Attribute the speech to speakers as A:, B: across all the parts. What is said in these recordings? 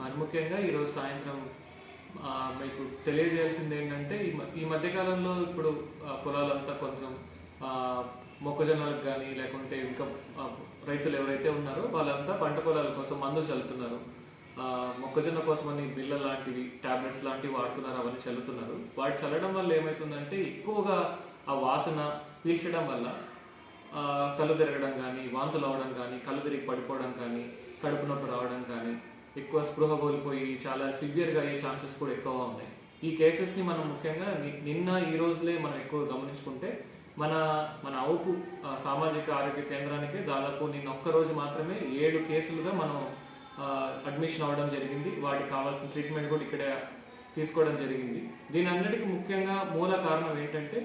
A: మరి ముఖ్యంగా ఈరోజు సాయంత్రం మీకు తెలియజేయాల్సింది ఏంటంటే ఈ మ- ఈ మధ్యకాలంలో ఇప్పుడు ఆ, పొలాలంతా కొంచెం మొక్కజొన్నలకు కానీ లేకుంటే ఇంకా రైతులు ఎవరైతే ఉన్నారో వాళ్ళంతా పంట పొలాల కోసం మందులు చల్లుతున్నారు. మొక్కజొన్న కోసమని బిళ్ళ లాంటివి టాబ్లెట్స్ లాంటివి వాడుతున్నారు అవన్నీ చల్లుతున్నారు. వాటి చల్లడం వల్ల ఏమవుతుందంటే ఎక్కువగా ఆ వాసన పీల్చడం వల్ల కళ్ళు తిరగడం కానీ వాంతులు అవడం కానీ కళ్ళు తిరిగి పడిపోవడం కానీ కడుపు నొప్పి రావడం కానీ ఎక్కువ స్పృహ కోల్పోయి చాలా సివియర్గా అయ్యే ఛాన్సెస్ కూడా ఎక్కువగా ఉన్నాయి. ఈ కేసెస్ని మనం ముఖ్యంగా నిన్న ఈ రోజులే మనం ఎక్కువ గమనించుకుంటే మన మన అవుపు సామాజిక ఆరోగ్య కేంద్రానికి దాదాపు నిన్న ఒక్క రోజు మాత్రమే ఏడు కేసులుగా మనం అడ్మిషన్ అవ్వడం జరిగింది. వాటికి కావాల్సిన ట్రీట్మెంట్ కూడా ఇక్కడ తీసుకోవడం జరిగింది. దీని అన్నిటికీ ముఖ్యంగా మూల కారణం ఏంటంటే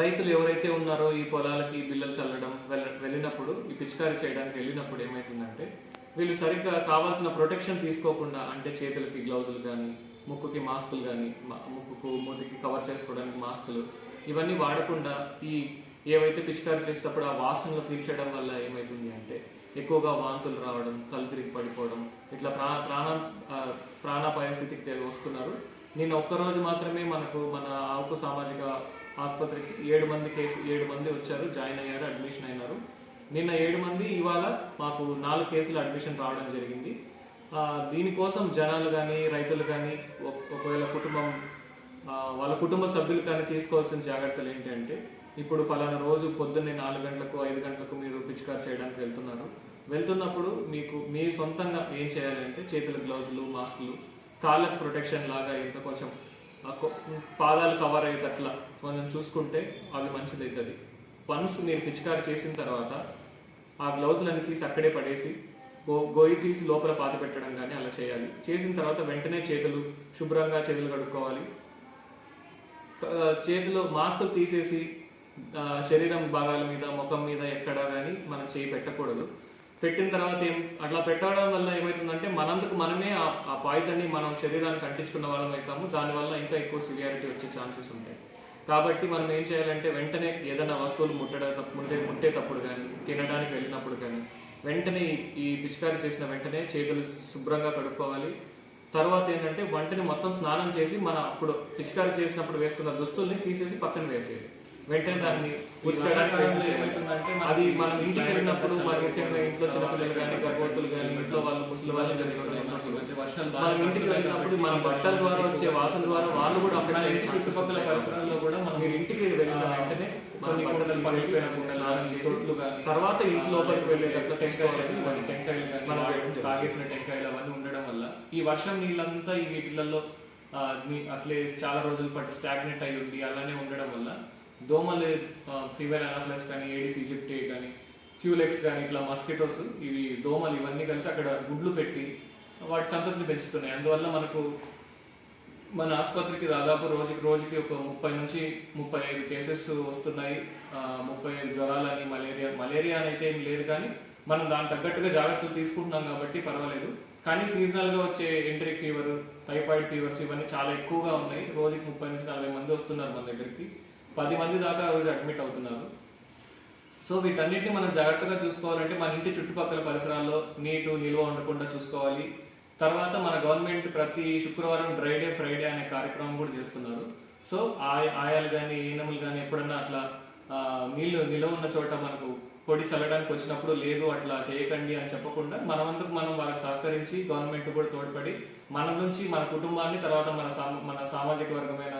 A: రైతులు ఎవరైతే ఉన్నారో ఈ పొలాలకి బిల్లలు చల్లడం వెళ్ళినప్పుడు ఈ పిచికారీ చేయడానికి వెళ్ళినప్పుడు ఏమవుతుందంటే వీళ్ళు సరిగ్గా కావాల్సిన ప్రొటెక్షన్ తీసుకోకుండా అంటే చేతులకి గ్లౌజులు కానీ ముక్కుకి మాస్కులు కానీ ముక్కుకు మూతికి కవర్ చేసుకోవడానికి మాస్కులు ఇవన్నీ వాడకుండా ఈ ఏవైతే పిచికారీ చేసేటప్పుడు ఆ వాసనలు పీల్చడం వల్ల ఏమవుతుంది అంటే ఎక్కువగా వాంతులు రావడం కళ్ళు తిరిగి పడిపోవడం ఇట్లా ప్రా ప్రాణ ప్రాణాపాయ స్థితికి వస్తున్నారు. నిన్న ఒక్కరోజు మాత్రమే మనకు మన ఆవుకు సామాజిక ఆసుపత్రికి ఏడు మంది కేసు ఏడు మంది వచ్చారు జాయిన్ అయ్యారు అడ్మిషన్ అయినారు. నిన్న ఏడు మంది ఇవాళ మాకు నాలుగు కేసులు అడ్మిషన్ రావడం జరిగింది. దీనికోసం జనాలు కానీ రైతులు కానీ ఒకవేళ కుటుంబం వాళ్ళ కుటుంబ సభ్యులు కానీ తీసుకోవాల్సిన జాగ్రత్తలు ఏంటంటే ఇప్పుడు పలానా రోజు పొద్దున్నే నాలుగు గంటలకు ఐదు గంటలకు మీరు పిచికారు చేయడానికి వెళ్తున్నారు. వెళ్తున్నప్పుడు మీకు మీ సొంతంగా ఏం చేయాలంటే చేతుల గ్లౌజులు మాస్కులు కాళ్ళకు ప్రొటెక్షన్ లాగా ఇంత కొంచెం పాదాలు కవర్ అయ్యేటట్లా కొంచెం చూసుకుంటే అవి మంచిది అవుతుంది వన్స్ మీరు పిచికారి చేసిన తర్వాత ఆ గ్లౌజులన్నీ తీసి అక్కడే పడేసి గో గోయి తీసి లోపల పాతి పెట్టడం కానీ అలా చేయాలి. చేసిన తర్వాత వెంటనే చేతులు శుభ్రంగా చేతులు కడుక్కోవాలి. చేతిలో మాస్కులు తీసేసి శరీరం భాగాల మీద ముఖం మీద ఎక్కడ కానీ మనం చేయి పెట్టకూడదు. పెట్టిన తర్వాత ఏం అట్లా పెట్టడం వల్ల ఏమవుతుందంటే మనందుకు మనమే ఆ- పాయిజన్ని మనం శరీరానికి అంటించుకున్న వాళ్ళం అవుతాము. దానివల్ల ఇంకా ఎక్కువ సివియారిటీ వచ్చే ఛాన్సెస్ ఉంటాయి. కాబట్టి మనం ఏం చేయాలంటే వెంటనే ఏదైనా వస్తువులు ముట్టడ ముట్టే ముట్టేటప్పుడు కానీ తినడానికి వెళ్ళినప్పుడు కానీ వెంటనే ఈ- ఈ పిచికారి చేసిన వెంటనే చేతులు శుభ్రంగా కడుక్కోవాలి. తర్వాత ఏంటంటే వంటని మొత్తం స్నానం చేసి మన అప్పుడు పిచికారి చేసినప్పుడు వేసుకున్న దుస్తుల్ని తీసేసి పక్కన వేసేది వెంటనే దాన్ని. అది మనం ఇంటికి వెళ్ళినప్పుడు మన ముఖ్యంగా ఇంట్లో చిన్నపిల్లలు కానీ గర్భవతులు కానీ ఇంట్లో వాళ్ళు ముసలి వాళ్ళు జరుగుతున్నాయి మనం ఇంటికి వెళ్ళినప్పుడు మన బట్టల ద్వారా వచ్చే వాసన ద్వారా వాళ్ళు కూడా అక్కడ చుట్టుపక్కల పరిసరాల్లో కూడా మనం మీరు ఇంటికి వెళ్ళిన వెంటనే కొన్ని బట్టలు పడిపోయిన స్నానం చేసి తర్వాత ఇంటి లోపలికి వెళ్ళేటట్లు టెంకాయలు ఇవన్నీ టెంకాయలు కానీ మనం తాగేసిన టెంకాయలు అవన్నీ ఉండడం వల్ల ఈ వర్షం నీళ్ళంతా ఈ వీటిలలో అట్లే చాలా రోజులు పట్టి స్టాగ్నెట్ అయి ఉండి అలానే ఉండడం వల్ల దోమలు ఫీమేల్ అనాఫ్లెస్ కానీ ఏడిస్ ఈజిప్టే కానీ క్యూలెక్స్ కానీ ఇట్లా మస్కిటోస్ ఇవి దోమలు ఇవన్నీ కలిసి అక్కడ గుడ్లు పెట్టి వాటి సంతతిని పెంచుతున్నాయి. అందువల్ల మనకు మన ఆసుపత్రికి దాదాపు రోజుకి రోజుకి ఒక ముప్పై నుంచి ముప్పై ఐదు కేసెస్ వస్తున్నాయి. ముప్పై ఐదు జ్వరాలని మలేరియా మలేరియా అని అయితే ఏం లేదు కానీ మనం దాని తగ్గట్టుగా జాగ్రత్తలు తీసుకుంటున్నాం కాబట్టి పర్వాలేదు. కానీ సీజనల్గా వచ్చే ఎంట్రీ ఫీవర్ టైఫాయిడ్ ఫీవర్స్ ఇవన్నీ చాలా ఎక్కువగా ఉన్నాయి. రోజుకి ముప్పై నుంచి నలభై మంది వస్తున్నారు మన దగ్గరికి. పది మంది దాకా రోజు అడ్మిట్ అవుతున్నారు. సో వీటన్నిటిని మనం జాగ్రత్తగా చూసుకోవాలంటే మన ఇంటి చుట్టుపక్కల పరిసరాల్లో నీటు నిల్వ ఉండకుండా చూసుకోవాలి. తర్వాత మన గవర్నమెంట్ ప్రతి శుక్రవారం డ్రై డే ఫ్రైడే అనే కార్యక్రమం కూడా చేస్తున్నారు. సో ఆయాలు కానీ ఈనములు కానీ ఎప్పుడన్నా అట్లా నీళ్ళు నిల్వ ఉన్న చోట మనకు పొడి చల్లడానికి వచ్చినప్పుడు లేదు అట్లా చేయకండి అని చెప్పకుండా మనవంతుకు మనం వాళ్ళకి సహకరించి గవర్నమెంట్ కూడా తోడ్పడి మన నుంచి మన కుటుంబాన్ని తర్వాత మన సా మన సామాజిక వర్గమైన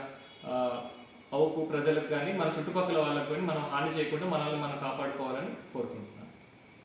A: అవుకు ప్రజలకు కానీ మన చుట్టుపక్కల వాళ్ళకి కానీ మనం హాని చేయకుండా మనల్ని మనం కాపాడుకోవాలని కోరుకుంటున్నాను